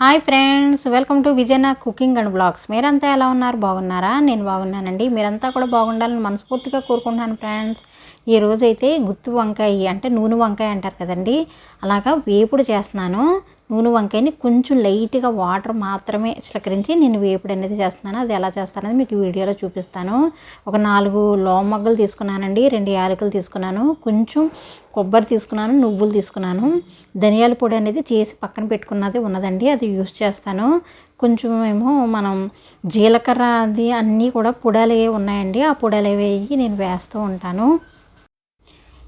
Hi friends welcome to విజయనా cooking and blogs మీరంతా ఎలా ఉన్నారు? బాగున్నారా? నేను బాగున్నానండి. మీరంతా కూడా బాగుండాలని మనస్ఫూర్తిగా కోరుకుంటున్నాను ఫ్రెండ్స్ ఈ రోజైతే అయితే గుత్తి వంకాయ అంటే నూనె వంకాయ అంటారు కదండి. అలాగా వేపుడు చేస్తున్నాను. నూనె వంకాయని కొంచెం లైట్గా వాటర్ మాత్రమే చిలకరించి నేను వేపుడు అనేది చేస్తున్నాను. అది ఎలా చేస్తానని మీకు వీడియోలో చూపిస్తాను. ఒక నాలుగు లోమగ్గలు తీసుకున్నానండి రెండు యాలకులు తీసుకున్నాను కొంచెం కొబ్బరి తీసుకున్నాను నువ్వులు తీసుకున్నాను. ధనియాల పొడి అనేది చేసి పక్కన పెట్టుకున్నది ఉన్నదండి అది యూస్ చేస్తాను. కొంచెం ఏమో మనం జీలకర్ర అది అన్నీ కూడా పొడలే ఉన్నాయండి ఆ పొడలే వేయి నేను వేస్తూ ఉంటాను.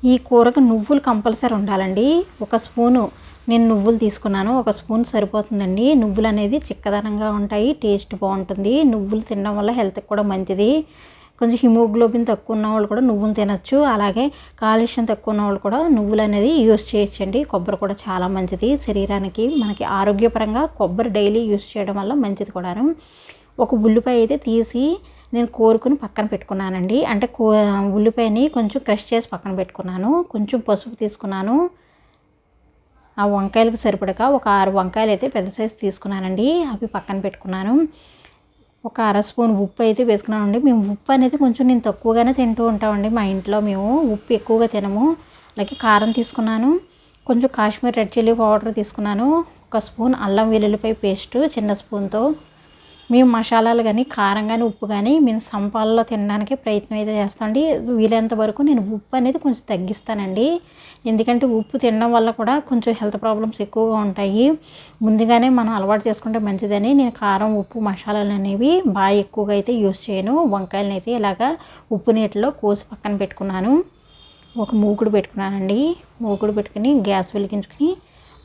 ఈ కూరకు నువ్వులు కంపల్సరీ ఉండాలండి. ఒక స్పూను నేను నువ్వులు తీసుకున్నాను. ఒక స్పూన్ సరిపోతుందండి. నువ్వులు అనేది చిక్కదనంగా ఉంటాయి టేస్ట్ బాగుంటుంది. నువ్వులు తినడం వల్ల హెల్త్కి కూడా మంచిది. కొంచెం హిమోగ్లోబిన్ తక్కువ ఉన్న వాళ్ళు కూడా నువ్వులు తినచ్చు. అలాగే కాలుష్యం తక్కువ ఉన్న వాళ్ళు కూడా నువ్వులు అనేది యూస్ చేయొచ్చండి. కొబ్బరి కూడా చాలా మంచిది. శరీరానికి మనకి ఆరోగ్యపరంగా కొబ్బరి డైలీ యూస్ చేయడం వల్ల మంచిది కూడాను. ఒక ఉల్లిపాయ అయితే తీసి నేను కోరుకుని పక్కన పెట్టుకున్నానండి. అంటే కో ఉల్లిపాయని కొంచెం క్రష్ చేసి పక్కన పెట్టుకున్నాను. కొంచెం పసుపు తీసుకున్నాను. ఆ వంకాయలకు సరిపడక ఒక ఆరు వంకాయలు అయితే పెద్ద సైజు తీసుకున్నానండి. అవి పక్కన పెట్టుకున్నాను. ఒక అర స్పూన్ ఉప్పు అయితే వేసుకున్నామండి మేము ఉప్పు అనేది కొంచెం నేను తక్కువగానే తింటూ ఉంటామండి మా ఇంట్లో. మేము ఉప్పు ఎక్కువగా తినము. అలాగే కారం తీసుకున్నాను. కొంచెం కాశ్మీర్ రెడ్ చిల్లీ పౌడర్ తీసుకున్నాను. ఒక స్పూన్ అల్లం వెల్లుల్లిపాయ పేస్ట్ చిన్న స్పూన్తో. మేము మసాలాలు కానీ కారం కానీ ఉప్పు కానీ మేము సంపాలలో తినడానికి ప్రయత్నం అయితే చేస్తామండి వీలైనంత వరకు నేను ఉప్పు అనేది కొంచెం తగ్గిస్తానండి. ఎందుకంటే ఉప్పు తినడం వల్ల కూడా కొంచెం హెల్త్ ప్రాబ్లమ్స్ ఎక్కువగా ఉంటాయి. ముందుగానే మనం అలవాటు చేసుకుంటే మంచిదని నేను కారం ఉప్పు మసాలాలు అనేవి బాగా ఎక్కువగా అయితే యూస్ చేయను. వంకాయలను అయితే ఇలాగా ఉప్పు నీటిలో కోసి పక్కన పెట్టుకున్నాను. ఒక మూకుడు పెట్టుకున్నానండి. మూకుడు పెట్టుకుని గ్యాస్ వెలిగించుకుని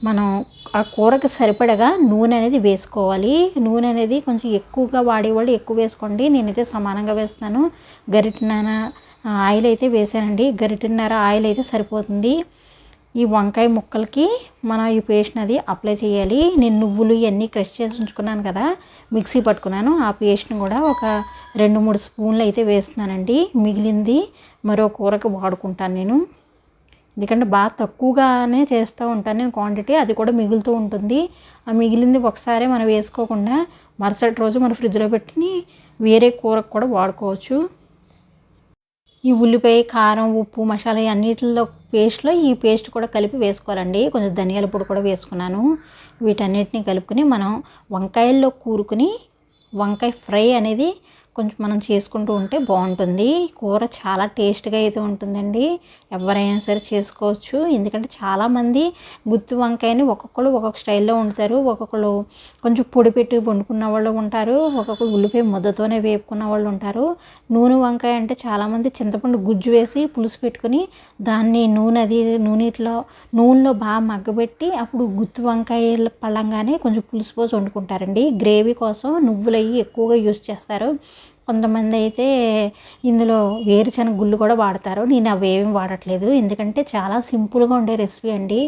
మనం ఆ కూరకి సరిపడగా నూనె అనేది వేసుకోవాలి. నూనె అనేది కొంచెం ఎక్కువగా వాడేవాళ్ళు ఎక్కువ వేసుకోండి. నేనైతే సమానంగా వేస్తున్నాను. గరిటెన్నర ఆయిల్ అయితే వేసానండి. గరిటెన్నర ఆయిల్ అయితే సరిపోతుంది. ఈ వంకాయ ముక్కలకి మనం ఈ పేస్ట్ అది అప్లై చేయాలి. నేను నువ్వులు ఇవన్నీ క్రష్ చేసి ఉంచుకున్నాను కదా మిక్సీ పట్టుకున్నాను. ఆ పేస్ట్ని కూడా ఒక రెండు మూడు స్పూన్లు అయితే వేస్తున్నానండి. మిగిలింది మరో కూరకు వాడుకుంటాను నేను. ఎందుకంటే బాగా తక్కువగానే చేస్తూ ఉంటాను నేను క్వాంటిటీ అది కూడా మిగులుతూ ఉంటుంది. ఆ మిగిలింది ఒకసారి మనం వేసుకోకుండా మరుసటి రోజు మన ఫ్రిడ్జ్లో పెట్టి వేరే కూరకు కూడా వాడుకోవచ్చు. ఈ ఉల్లిపాయ కారం ఉప్పు మసాలా అన్నిటిలో పేస్ట్లో ఈ పేస్ట్ కూడా కలిపి వేసుకోవాలండి. కొంచెం ధనియాల పొడి కూడా వేసుకున్నాను. వీటన్నిటిని కలుపుకొని మనం వంకాయల్లో కూరుకుని వంకాయ ఫ్రై అనేది కొంచెం మనం చేసుకుంటూ ఉంటే బాగుంటుంది. కూర చాలా టేస్ట్గా అయితే ఉంటుందండి. ఎవరైనా సరే చేసుకోవచ్చు. ఎందుకంటే చాలామంది గుత్తి వంకాయని ఒక్కొక్కరు ఒక్కొక్క స్టైల్లో వండుతారు. ఒక్కొక్కరు కొంచెం పొడి పెట్టి వండుకున్న వాళ్ళు ఉంటారు. ఒక్కొక్కరు ఉల్లిపాయ ముద్దతోనే వేపుకున్న వాళ్ళు ఉంటారు. నూనె వంకాయ అంటే చాలామంది చింతపండు గుజ్జు వేసి పులుసు పెట్టుకుని దాన్ని నూనె అది నూనెట్లో నూనెలో బాగా మగ్గబెట్టి అప్పుడు గుత్తి వంకాయ పళ్ళంగానే కొంచెం పులుసు పోసి వండుకుంటారండి. గ్రేవీ కోసం నువ్వులు అవి ఎక్కువగా యూస్ చేస్తారు. కొంతమంది అయితే ఇందులో వేరుశనగ గుళ్ళు కూడా వాడతారు. నేను అవేమి వాడట్లేదు. ఎందుకంటే చాలా సింపుల్గా ఉండే రెసిపీ అండి.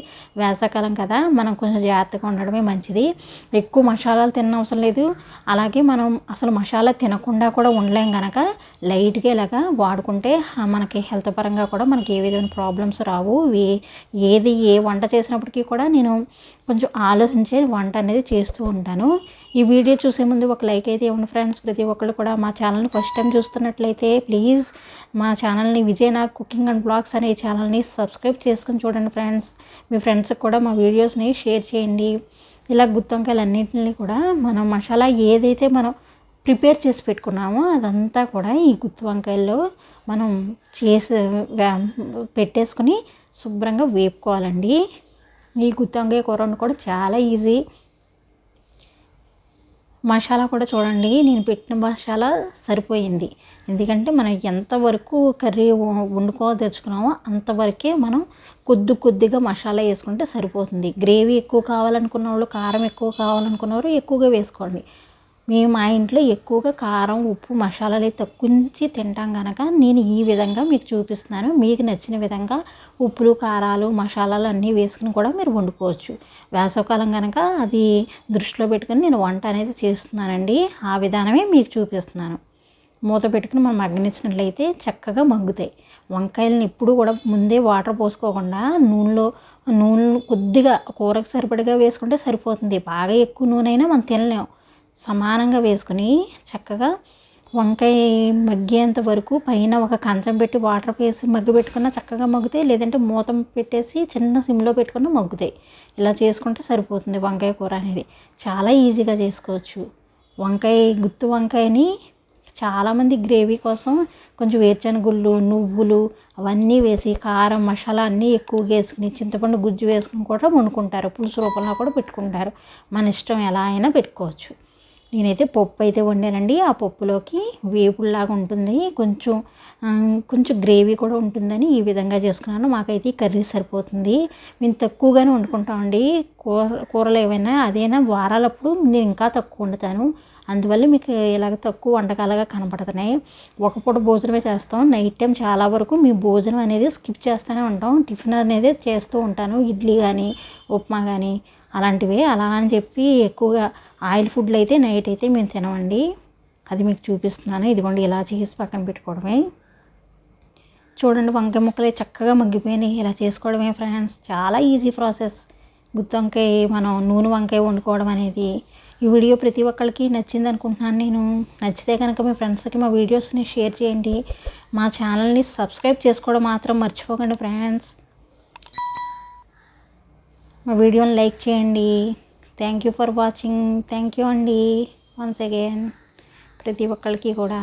వేసవకాలం కదా మనం కొంచెం జాగ్రత్తగా ఉండడమే మంచిది. ఎక్కువ మసాలాలు తిన్న అవసరం లేదు. అలాగే మనం అసలు మసాలా తినకుండా కూడా ఉండలేం కనుక లైట్గా ఇలాగా వాడుకుంటే మనకి హెల్త్ పరంగా కూడా మనకి ఏ విధమైన ప్రాబ్లమ్స్ రావు. ఏ ఏది ఏ వంట చేసినప్పటికీ కూడా నేను కొంచెం ఆలోచించే వంట అనేది చేస్తూ ఉంటాను. ఈ వీడియో చూసే ముందు ఒక లైక్ అయితే ఇవ్వండి ఫ్రెండ్స్. ప్రతి ఒక్కళ్ళు కూడా మా ఛానల్ని ఫస్ట్ టైం చూస్తున్నట్లయితే ప్లీజ్ మా ఛానల్ని విజయనా కుకింగ్ అండ్ బ్లాగ్స్ అనే ఛానల్ని సబ్స్క్రైబ్ చేసుకుని చూడండి ఫ్రెండ్స్. మీ ఫ్రెండ్స్కి కూడా మా వీడియోస్ని షేర్ చేయండి. ఇలా గుత్తొంకాయలు అన్నింటినీ కూడా మనం మసాలా ఏదైతే మనం ప్రిపేర్ చేసి పెట్టుకున్నామో అదంతా కూడా ఈ గుత్తి వంకాయల్లో మనం చేసి పెట్టేసుకుని శుభ్రంగా వేపుకోవాలండి. ఈ గుత్తి వంకాయ కూర కూడా చాలా ఈజీ. మసాలా కూడా చూడండి నేను పెట్టిన మసాలా సరిపోయింది. ఎందుకంటే మనం ఎంతవరకు కర్రీ వండుకో తెచ్చుకున్నామో అంతవరకే మనం కొద్ది కొద్దిగా మసాలా వేసుకుంటే సరిపోతుంది. గ్రేవీ ఎక్కువ కావాలనుకున్న వాళ్ళు కారం ఎక్కువ కావాలనుకున్నవారు ఎక్కువగా వేసుకోండి. మేము మా ఇంట్లో ఎక్కువగా కారం ఉప్పు మసాలాలు తక్కువంచి తింటాం కనుక నేను ఈ విధంగా మీకు చూపిస్తున్నాను. మీకు నచ్చిన విధంగా ఉప్పులు కారాలు మసాలాలు అన్నీ వేసుకుని కూడా మీరు వండుకోవచ్చు. వేసవకాలం కనుక అది దృష్టిలో పెట్టుకుని నేను వంట అనేది చేస్తున్నానండి. ఆ విధానమే మీకు చూపిస్తున్నాను. మూత పెట్టుకుని మనం మగ్గనిచ్చినట్లయితే చక్కగా మగ్గుతాయి. వంకాయలను ఎప్పుడు కూడా ముందే వాటర్ పోసుకోకుండా నూనెలో నూనె కొద్దిగా కూరకు సరిపడగా వేసుకుంటే సరిపోతుంది. బాగా ఎక్కువ నూనె అయినా మనం తినలేం. సమానంగా వేసుకుని చక్కగా వంకాయ మగ్గేంత వరకు పైన ఒక కంచం పెట్టి వాటర్ వేసి మగ్గి పెట్టుకున్న చక్కగా మగ్గుతాయి. లేదంటే మూత పెట్టేసి చిన్న సిమ్లో పెట్టుకున్న మగ్గుతాయి. ఇలా చేసుకుంటే సరిపోతుంది వంకాయ కూర అనేది. చాలా ఈజీగా చేసుకోవచ్చు. వంకాయ గుత్తి వంకాయని చాలామంది గ్రేవీ కోసం కొంచెం వేరుశనగుళ్ళు నువ్వులు అవన్నీ వేసి కారం మసాలా అన్నీ ఎక్కువగా వేసుకుని చింతపండు గుజ్జు వేసుకుని కూడా వండుకుంటారు. పులుసు రూపంలో కూడా పెట్టుకుంటారు. మన ఇష్టం ఎలా అయినా పెట్టుకోవచ్చు. నేనైతే పప్పు అయితే వండానండి. ఆ పప్పులోకి వేపుల్లాగా ఉంటుంది. కొంచెం కొంచెం గ్రేవీ కూడా ఉంటుందని ఈ విధంగా చేసుకున్నాను. మాకైతే ఈ కర్రీ సరిపోతుంది. మేము తక్కువగానే వండుకుంటామండి. కూర కూరలు ఏవైనా అదైనా వారాలప్పుడు నేను ఇంకా తక్కువ వండుతాను. అందువల్ల మీకు ఇలాగ తక్కువ వంటకాలుగా కనపడుతున్నాయి. ఒక పూట భోజనమే చేస్తాం. నైట్ టైం చాలా వరకు మీ భోజనం అనేది స్కిప్ చేస్తూనే ఉంటాం. టిఫిన్ అనేది చేస్తూ ఉంటాను. ఇడ్లీ కానీ ఉప్మా కానీ అలాంటివి అలా అని చెప్పి ఎక్కువగా ఆయిల్ ఫుడ్లు అయితే నైట్ అయితే మేము తినమండి. అది మీకు చూపిస్తున్నాను. ఇదిగోండి ఇలా చేసి పక్కన పెట్టుకోవడమే. చూడండి వంకాయ ముక్కలు చక్కగా మగ్గిపోయినాయి. ఇలా చేసుకోవడమే ఫ్రెండ్స్. చాలా ఈజీ ప్రాసెస్. గుత్తి వంకాయ మనం నూనె వంకాయ వండుకోవడం అనేది. ఈ వీడియో ప్రతి ఒక్కరికి నచ్చింది అనుకుంటున్నాను నేను. నచ్చితే కనుక మీ ఫ్రెండ్స్కి మా వీడియోస్ని షేర్ చేయండి. మా ఛానల్ని సబ్స్క్రైబ్ చేసుకోవడం మాత్రం మర్చిపోకండి ఫ్రెండ్స్. మా వీడియోని లైక్ చేయండి. Thank you for watching thank you అండి. వన్స్ అగైన్ ప్రతి ఒక్కరికి కూడా.